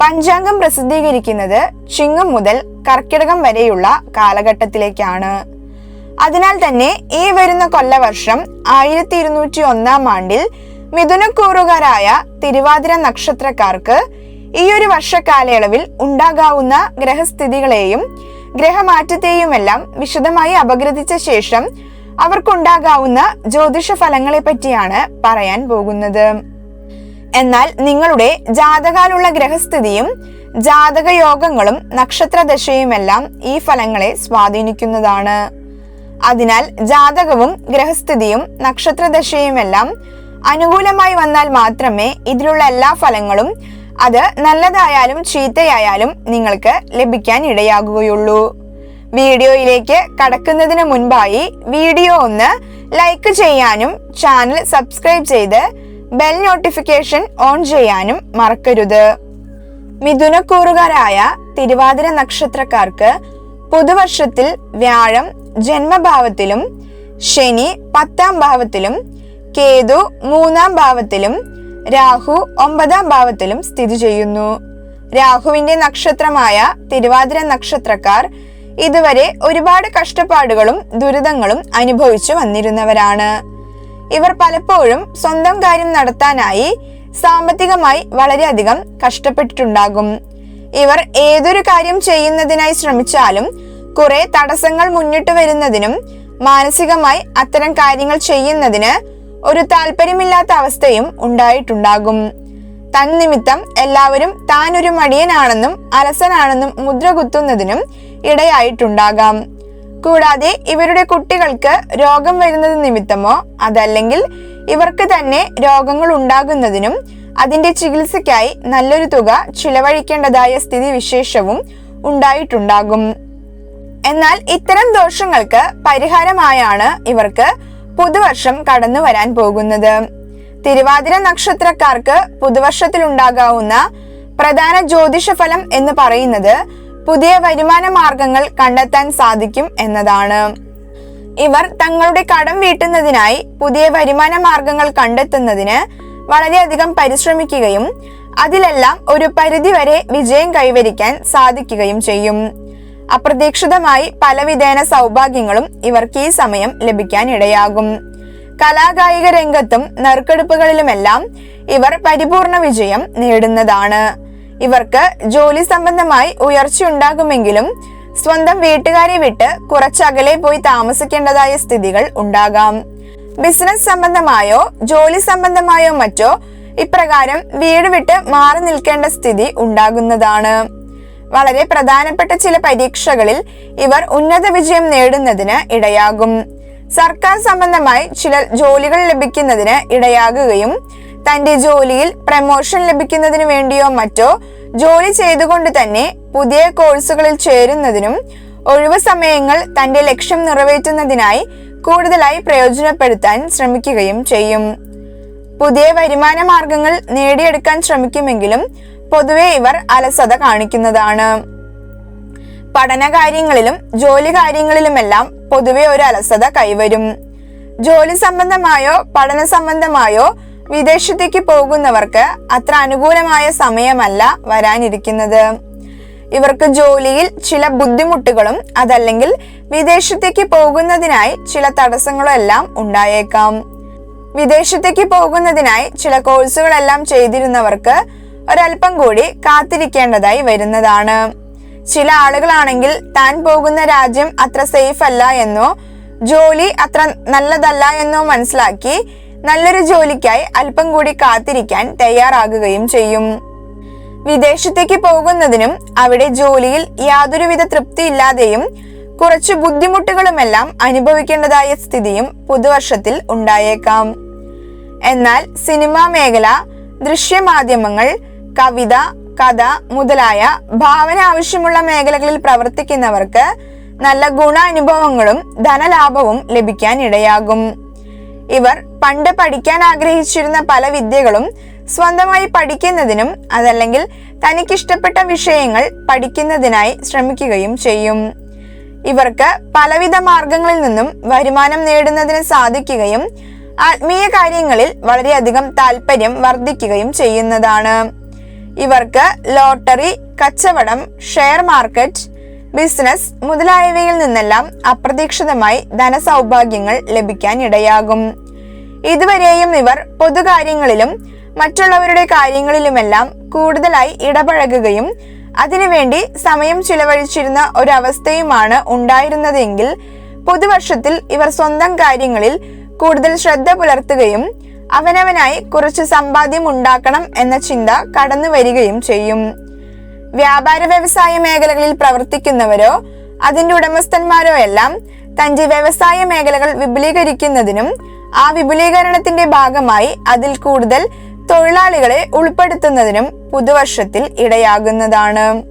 പഞ്ചാംഗം പ്രസിദ്ധീകരിക്കുന്നത് ചിങ്ങം മുതൽ കർക്കിടകം വരെയുള്ള കാലഘട്ടത്തിലേക്കാണ്. അതിനാൽ തന്നെ ഈ വരുന്ന കൊല്ലവർഷം ആയിരത്തി ഇരുന്നൂറ്റി ഒന്നാം ആണ്ടിൽ മിഥുനക്കൂറുകാരായ തിരുവാതിര നക്ഷത്രക്കാർക്ക് ഈ ഒരു വർഷക്കാലയളവിൽ ഉണ്ടാകാവുന്ന ഗ്രഹസ്ഥിതികളെയും ഗ്രഹമാറ്റത്തെയുമെല്ലാം വിശദമായി അപഗ്രഥിച്ച ശേഷം അവർക്കുണ്ടാകാവുന്ന ജ്യോതിഷ ഫലങ്ങളെ പറ്റിയാണ് പറയാൻ പോകുന്നത്. എന്നാൽ നിങ്ങളുടെ ജാതകാലുള്ള ഗ്രഹസ്ഥിതിയും ജാതകയോഗങ്ങളും നക്ഷത്രദശയുമെല്ലാം ഈ ഫലങ്ങളെ സ്വാധീനിക്കുന്നതാണ്. അതിനാൽ ജാതകവും ഗ്രഹസ്ഥിതിയും നക്ഷത്രദശയുമെല്ലാം അനുകൂലമായി വന്നാൽ മാത്രമേ ഇതിലുള്ള എല്ലാ ഫലങ്ങളും അത് നല്ലതായാലും ചീത്തയായാലും നിങ്ങൾക്ക് ലഭിക്കാൻ ഇടയാകുകയുള്ളൂ. വീഡിയോയിലേക്ക് കടക്കുന്നതിന് മുൻപായി വീഡിയോ ഒന്ന് ലൈക്ക് ചെയ്യാനും ചാനൽ സബ്സ്ക്രൈബ് ചെയ്ത് ബെൽ നോട്ടിഫിക്കേഷൻ ഓൺ ചെയ്യാനും മറക്കരുത്. മിഥുനക്കൂറുകാരായ തിരുവാതിര നക്ഷത്രക്കാർക്ക് പുതുവർഷത്തിൽ വ്യാഴം ജന്മഭാവത്തിലും ശനി പത്താം ഭാവത്തിലും കേതു മൂന്നാം ഭാവത്തിലും രാഹു ഒമ്പതാം ഭാവത്തിലും സ്ഥിതി ചെയ്യുന്നു. രാഹുവിന്റെ നക്ഷത്രമായ തിരുവാതിര നക്ഷത്രക്കാർ ഇതുവരെ ഒരുപാട് കഷ്ടപ്പാടുകളും ദുരിതങ്ങളും അനുഭവിച്ചു വന്നിരുന്നവരാണ്. ഇവർ പലപ്പോഴും സ്വന്തം കാര്യം നടത്താനായി സാമ്പത്തികമായി വളരെയധികം കഷ്ടപ്പെട്ടിട്ടുണ്ടാകും. ഇവർ ഏതൊരു കാര്യം ചെയ്യുന്നതിനായി ശ്രമിച്ചാലും കുറെ തടസ്സങ്ങൾ മുന്നിട്ട് വരുന്നതിനും മാനസികമായി അത്തരം കാര്യങ്ങൾ ചെയ്യുന്നതിന് ഒരു താല്പര്യമില്ലാത്ത അവസ്ഥയും ഉണ്ടായിട്ടുണ്ടാകും. തന്നിമിത്തം എല്ലാവരും താൻ ഒരു മടിയനാണെന്നും അലസനാണെന്നും മുദ്ര കുത്തുന്നതിനും ഇടയായിട്ടുണ്ടാകാം. കൂടാതെ ഇവരുടെ കുട്ടികൾക്ക് രോഗം വരുന്നത് നിമിത്തമോ അതല്ലെങ്കിൽ ഇവർക്ക് തന്നെ രോഗങ്ങൾ ഉണ്ടാകുന്നതിനും അതിന്റെ ചികിത്സയ്ക്കായി നല്ലൊരു തുക ചിലവഴിക്കേണ്ടതായ സ്ഥിതി വിശേഷവും ഉണ്ടായിട്ടുണ്ടാകും. എന്നാൽ ഇത്തരം ദോഷങ്ങൾക്ക് പരിഹാരമായാണ് ഇവർക്ക് പുതുവർഷം കടന്നു വരാൻ പോകുന്നത്. തിരുവാതിര നക്ഷത്രക്കാർക്ക് പുതുവർഷത്തിൽ ഉണ്ടാകാവുന്ന പ്രധാന ജ്യോതിഷഫലം എന്ന് പറയുന്നത് പുതിയ വരുമാന മാർഗങ്ങൾ കണ്ടെത്താൻ സാധിക്കും എന്നതാണ്. ഇവർ തങ്ങളുടെ കടം വീട്ടുന്നതിനായി പുതിയ വരുമാന മാർഗങ്ങൾ കണ്ടെത്തുന്നതിന് വളരെയധികം പരിശ്രമിക്കുകയും അതിലെല്ലാം ഒരു പരിധിവരെ വിജയം കൈവരിക്കാൻ സാധിക്കുകയും ചെയ്യും. അപ്രതീക്ഷിതമായി പലവിധേന സൗഭാഗ്യങ്ങളും ഇവർക്ക് ഈ സമയം ലഭിക്കാൻ ഇടയാകും. കലാകായിക രംഗത്തും നറുക്കെടുപ്പുകളിലുമെല്ലാം ഇവർ പരിപൂർണ വിജയം നേടുന്നതാണ്. ഇവർക്ക് ജോലി സംബന്ധമായി ഉയർച്ചയുണ്ടാകുമെങ്കിലും സ്വന്തം വീട്ടുകാരെ വിട്ട് കുറച്ചകലെ പോയി താമസിക്കേണ്ടതായ സ്ഥിതികൾ ഉണ്ടാകാം. ബിസിനസ് സംബന്ധമായോ ജോലി സംബന്ധമായോ മറ്റോ ഇപ്രകാരം വീട് വിട്ട് മാറി നിൽക്കേണ്ട സ്ഥിതി ഉണ്ടാകുന്നതാണ്. വളരെ പ്രധാനപ്പെട്ട ചില പരീക്ഷകളിൽ ഇവർ ഉന്നത വിജയം നേടുന്നതിന് ഇടയാകും. സർക്കാർ സംബന്ധമായി ചില ജോലികൾ ലഭിക്കുന്നതിന് ഇടയാകുകയും തന്റെ ജോലിയിൽ പ്രമോഷൻ ലഭിക്കുന്നതിനു വേണ്ടിയോ മറ്റോ ജോലി ചെയ്തുകൊണ്ട് തന്നെ പുതിയ കോഴ്സുകളിൽ ചേരുന്നതിനും ഒഴിവു സമയങ്ങൾ തന്റെ ലക്ഷ്യം നിറവേറ്റുന്നതിനായി കൂടുതലായി പ്രയോജനപ്പെടുത്താൻ ശ്രമിക്കുകയും ചെയ്യും. പുതിയ വരുമാന മാർഗങ്ങൾ നേടിയെടുക്കാൻ ശ്രമിക്കുമെങ്കിലും പൊതുവെ ഇവർ അലസത കാണിക്കുന്നതാണ്. പഠന കാര്യങ്ങളിലും ജോലി കാര്യങ്ങളിലുമെല്ലാം പൊതുവെ ഒരു അലസത കൈവരും. ജോലി സംബന്ധമായോ പഠന സംബന്ധമായോ വിദേശത്തേക്ക് പോകുന്നവർക്ക് അത്ര അനുകൂലമായ സമയമല്ല വരാനിരിക്കുന്നത്. ഇവർക്ക് ജോലിയിൽ ചില ബുദ്ധിമുട്ടുകളും അതല്ലെങ്കിൽ വിദേശത്തേക്ക് പോകുന്നതിനായി ചില തടസ്സങ്ങളും എല്ലാം ഉണ്ടായേക്കാം. വിദേശത്തേക്ക് പോകുന്നതിനായി ചില കോഴ്സുകളെല്ലാം ചെയ്തിരുന്നവർക്ക് ഒരല്പം കൂടി കാത്തിരിക്കേണ്ടതായി വരുന്നതാണ്. ചില ആളുകളാണെങ്കിൽ താൻ പോകുന്ന രാജ്യം അത്ര സേഫ് അല്ല എന്നോ ജോലി അത്ര നല്ലതല്ല എന്നോ മനസ്സിലാക്കി നല്ലൊരു ജോലിക്കായി അല്പം കൂടി കാത്തിരിക്കാൻ തയ്യാറാകുകയും ചെയ്യും. വിദേശത്തേക്ക് പോകുന്നതിനും അവിടെ ജോലിയിൽ യാതൊരുവിധ തൃപ്തിയില്ലാതെയും കുറച്ച് ബുദ്ധിമുട്ടുകളുമെല്ലാം അനുഭവിക്കേണ്ടതായ സ്ഥിതിയും പുതുവർഷത്തിൽ ഉണ്ടായേക്കാം. എന്നാൽ സിനിമാ മേഖല ദൃശ്യമാധ്യമങ്ങൾ കവിത കഥ മുതലായ ഭാവന ആവശ്യമുള്ള മേഖലകളിൽ പ്രവർത്തിക്കുന്നവർക്ക് നല്ല ഗുണാനുഭവങ്ങളും ധനലാഭവും ലഭിക്കാൻ ഇടയാകും. ഇവർ പണ്ട് പഠിക്കാൻ ആഗ്രഹിച്ചിരുന്ന പല വിദ്യകളും സ്വന്തമായി പഠിക്കുന്നതിനും അതല്ലെങ്കിൽ തനിക്കിഷ്ടപ്പെട്ട വിഷയങ്ങൾ പഠിക്കുന്നതിനായി ശ്രമിക്കുകയും ചെയ്യും. ഇവർക്ക് പലവിധ മാർഗങ്ങളിൽ നിന്നും വരുമാനം നേടുന്നതിന് സാധിക്കുകയും ആത്മീയ കാര്യങ്ങളിൽ വളരെയധികം താല്പര്യം വർദ്ധിക്കുകയും ചെയ്യുന്നതാണ്. ഇവർക്ക് ലോട്ടറി കച്ചവടം ഷെയർ മാർക്കറ്റ് ബിസിനസ് മുതലായവയിൽ നിന്നെല്ലാം അപ്രതീക്ഷിതമായി ധനസൗഭാഗ്യങ്ങൾ ലഭിക്കാൻ ഇടയാകും. ഇതുവരെയും ഇവർ പൊതുകാര്യങ്ങളിലും മറ്റുള്ളവരുടെ കാര്യങ്ങളിലുമെല്ലാം കൂടുതലായി ഇടപഴകുകയും അതിനുവേണ്ടി സമയം ചിലവഴിച്ചിരുന്ന ഒരവസ്ഥയുമാണ് ഉണ്ടായിരുന്നതെങ്കിൽ പുതുവർഷത്തിൽ ഇവർ സ്വന്തം കാര്യങ്ങളിൽ കൂടുതൽ ശ്രദ്ധ പുലർത്തുകയും അവനവനായി കുറച്ച് സമ്പാദ്യം ഉണ്ടാക്കണം എന്ന ചിന്ത കടന്നു വരികയും ചെയ്യും. വ്യാപാര വ്യവസായ മേഖലകളിൽ പ്രവർത്തിക്കുന്നവരോ അതിന്റെ ഉടമസ്ഥന്മാരോ എല്ലാം തന്റെ വ്യവസായ മേഖലകൾ വിപുലീകരിക്കുന്നതിനും ആ വിപുലീകരണത്തിന്റെ ഭാഗമായി അതിൽ കൂടുതൽ തൊഴിലാളികളെ ഉൾപ്പെടുത്തുന്നതിനും പുതുവർഷത്തിൽ ഇടയാകുന്നതാണ്.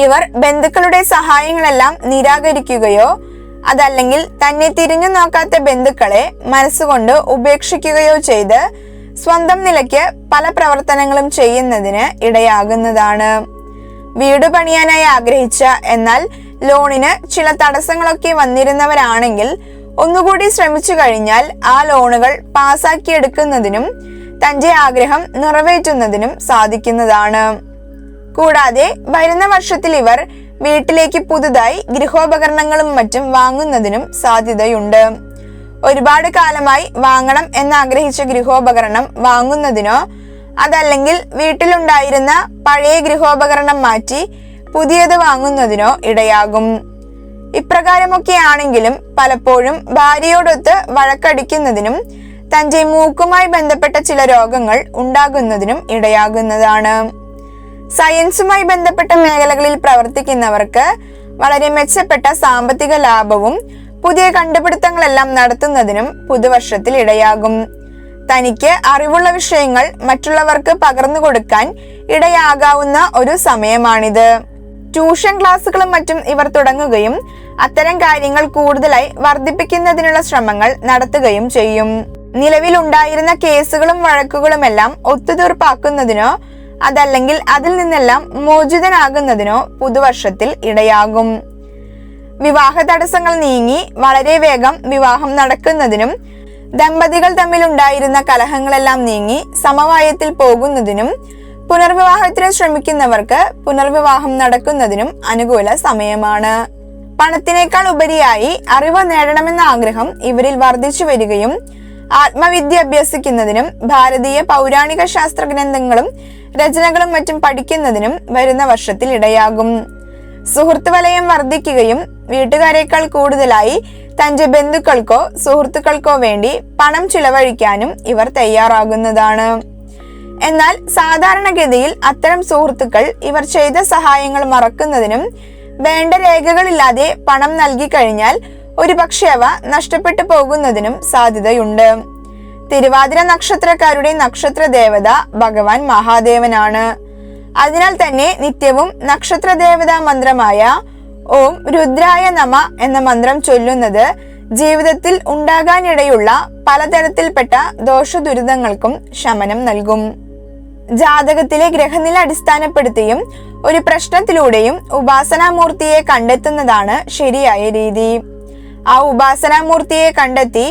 ഇവർ ബന്ധുക്കളുടെ സഹായങ്ങളെല്ലാം നിരാകരിക്കുകയോ അതല്ലെങ്കിൽ തന്നെ തിരിഞ്ഞു നോക്കാത്ത ബന്ധുക്കളെ മനസ്സുകൊണ്ട് ഉപേക്ഷിക്കുകയോ ചെയ്ത് സ്വന്തം നിലയ്ക്ക് പല പ്രവർത്തനങ്ങളും ചെയ്യുന്നതിന് ഇടയാകുന്നതാണ്. വീട് പണിയാനായി ആഗ്രഹിച്ച എന്നാൽ ലോണിന് ചില തടസ്സങ്ങളൊക്കെ വന്നിരുന്നവരാണെങ്കിൽ ഒന്നുകൂടി ശ്രമിച്ചു കഴിഞ്ഞാൽ ആ ലോണുകൾ പാസാക്കിയെടുക്കുന്നതിനും തന്റെ ആഗ്രഹം നിറവേറ്റുന്നതിനും സാധിക്കുന്നതാണ്. കൂടാതെ വരുന്ന വർഷത്തിൽ ഇവർ വീട്ടിലേക്ക് പുതുതായി ഗൃഹോപകരണങ്ങളും മറ്റും വാങ്ങുന്നതിനും സാധ്യതയുണ്ട്. ഒരുപാട് കാലമായി വാങ്ങണം എന്നാഗ്രഹിച്ച ഗൃഹോപകരണം വാങ്ങുന്നതിനോ അതല്ലെങ്കിൽ വീട്ടിലുണ്ടായിരുന്ന പഴയ ഗൃഹോപകരണം മാറ്റി പുതിയത് വാങ്ങുന്നതിനോ ഇടയാകും. ഇപ്രകാരമൊക്കെ ആണെങ്കിലും പലപ്പോഴും ഭാര്യയോടൊത്ത് വഴക്കടിക്കുന്നതിനും തന്റെ മൂക്കുമായി ബന്ധപ്പെട്ട ചില രോഗങ്ങൾ ഉണ്ടാകുന്നതിനും ഇടയാകുന്നതാണ്. സയൻസുമായി ബന്ധപ്പെട്ട മേഖലകളിൽ പ്രവർത്തിക്കുന്നവർക്ക് വളരെ മെച്ചപ്പെട്ട സാമ്പത്തിക ലാഭവും പുതിയ കണ്ടുപിടുത്തങ്ങളെല്ലാം നടത്തുന്നതിനും പുതുവർഷത്തിൽ ഇടയാകും. തനിക്ക് അറിവുള്ള വിഷയങ്ങൾ മറ്റുള്ളവർക്ക് പകർന്നു കൊടുക്കാൻ ഇടയാകാവുന്ന ഒരു സമയമാണിത്. ട്യൂഷൻ ക്ലാസ്സുകളും മറ്റും ഇവർ തുടങ്ങുകയും അത്തരം കാര്യങ്ങൾ കൂടുതലായി വർദ്ധിപ്പിക്കുന്നതിനുള്ള ശ്രമങ്ങൾ നടത്തുകയും ചെയ്യും. നിലവിലുണ്ടായിരുന്ന കേസുകളും വഴക്കുകളുമെല്ലാം ഒത്തുതീർപ്പാക്കുന്നതിനോ അതല്ലെങ്കിൽ അതിൽ നിന്നെല്ലാം മോചിതനാകുന്നതിനോ പുതുവർഷത്തിൽ ഇടയാകും. വിവാഹ തടസ്സങ്ങൾ നീങ്ങി വളരെ വേഗം വിവാഹം നടക്കുന്നതിനും ദമ്പതികൾ തമ്മിലുണ്ടായിരുന്ന കലഹങ്ങളെല്ലാം നീങ്ങി സമവായത്തിൽ പോകുന്നതിനും പുനർവിവാഹത്തിന് ശ്രമിക്കുന്നവർക്ക് പുനർവിവാഹം നടക്കുന്നതിനും അനുകൂല സമയമാണ്. പണത്തിനേക്കാൾ ഉപരിയായി അറിവ് നേടണമെന്ന ആഗ്രഹം ഇവരിൽ വർദ്ധിച്ചു വരികയും ആത്മവിദ്യ അഭ്യസിക്കുന്നതിനും ഭാരതീയ പൗരാണിക ശാസ്ത്ര ഗ്രന്ഥങ്ങളും രചനകളും മറ്റും പഠിക്കുന്നതിനും വരുന്ന വർഷത്തിൽ ഇടയാകും. സുഹൃത്ത് വലയം വർദ്ധിക്കുകയും വീട്ടുകാരേക്കാൾ കൂടുതലായി തന്റെ ബന്ധുക്കൾക്കോ സുഹൃത്തുക്കൾക്കോ വേണ്ടി പണം ചിലവഴിക്കാനും ഇവർ തയ്യാറാകുന്നതാണ്. എന്നാൽ സാധാരണഗതിയിൽ അത്തരം സുഹൃത്തുക്കൾ ഇവർ ചെയ്ത സഹായങ്ങൾ മറക്കുന്നതിനും വേണ്ട രേഖകളില്ലാതെ പണം നൽകി കഴിഞ്ഞാൽ ഒരുപക്ഷെ അവ നഷ്ടപ്പെട്ടു പോകുന്നതിനും സാധ്യതയുണ്ട്. തിരുവാതിര നക്ഷത്രക്കാരുടെ നക്ഷത്ര ദേവത ഭഗവാൻ മഹാദേവനാണ്. അതിനാൽ തന്നെ നിത്യവും നക്ഷത്ര ദേവതാ മന്ത്രമായ ഓം രുദ്രായ നമ എന്ന മന്ത്രം ചൊല്ലുന്നത് ജീവിതത്തിൽ ഉണ്ടാകാനിടയുള്ള പലതരത്തിൽപ്പെട്ട ദോഷദുരിതങ്ങൾക്കും ശമനം നൽകും. ജാതകത്തിലെ ഗ്രഹനില അടിസ്ഥാനപ്പെടുത്തിയും ഒരു പ്രശ്നത്തിലൂടെയും ഉപാസനാമൂർത്തിയെ കണ്ടെത്തുന്നതാണ് ശരിയായ രീതി. ആ ഉപാസനാമൂർത്തിയെ കണ്ടെത്തി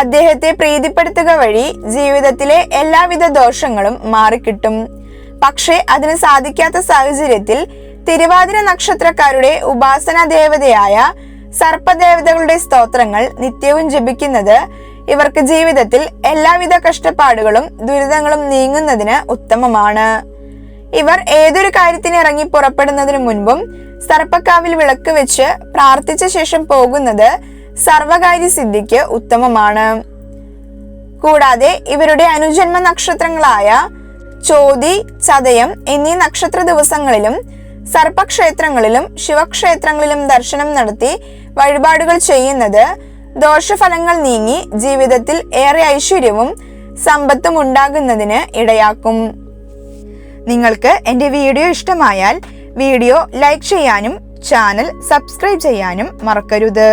അദ്ദേഹത്തെ പ്രീതിപ്പെടുത്തുക വഴി ജീവിതത്തിലെ എല്ലാവിധ ദോഷങ്ങളും മാറിക്കിട്ടും. പക്ഷേ അതിന് സാധിക്കാത്ത സാഹചര്യത്തിൽ തിരുവാതിര നക്ഷത്രക്കാരുടെ ഉപാസന ദേവതയായ സർപ്പദേവതകളുടെ സ്തോത്രങ്ങൾ നിത്യവും ജപിക്കുന്നത് ഇവർക്ക് ജീവിതത്തിൽ എല്ലാവിധ കഷ്ടപ്പാടുകളും ദുരിതങ്ങളും നീങ്ങുന്നതിന് ഉത്തമമാണ്. ഇവർ ഏതൊരു കാര്യത്തിന് ഇറങ്ങി പുറപ്പെടുന്നതിനു മുൻപും സർപ്പക്കാവിൽ വിളക്ക് വെച്ച് പ്രാർത്ഥിച്ച ശേഷം പോകുന്നത് സർവകാര്യ സിദ്ധിക്ക് ഉത്തമമാണ്. കൂടാതെ ഇവരുടെ അനുജന്മ നക്ഷത്രങ്ങളായ ചോതി ചതയം എന്നീ നക്ഷത്ര ദിവസങ്ങളിലും സർപ്പക്ഷേത്രങ്ങളിലും ശിവക്ഷേത്രങ്ങളിലും ദർശനം നടത്തി വഴിപാടുകൾ ചെയ്യുന്നത് ദോഷഫലങ്ങൾ നീങ്ങി ജീവിതത്തിൽ ഏറെ ഐശ്വര്യവും സമ്പത്തും ഉണ്ടാകുന്നതിന് ഇടയാക്കും. നിങ്ങൾക്ക് എന്റെ വീഡിയോ ഇഷ്ടമായാൽ വീഡിയോ ലൈക്ക് ചെയ്യാനും ചാനൽ സബ്സ്ക്രൈബ് ചെയ്യാനും മറക്കരുത്.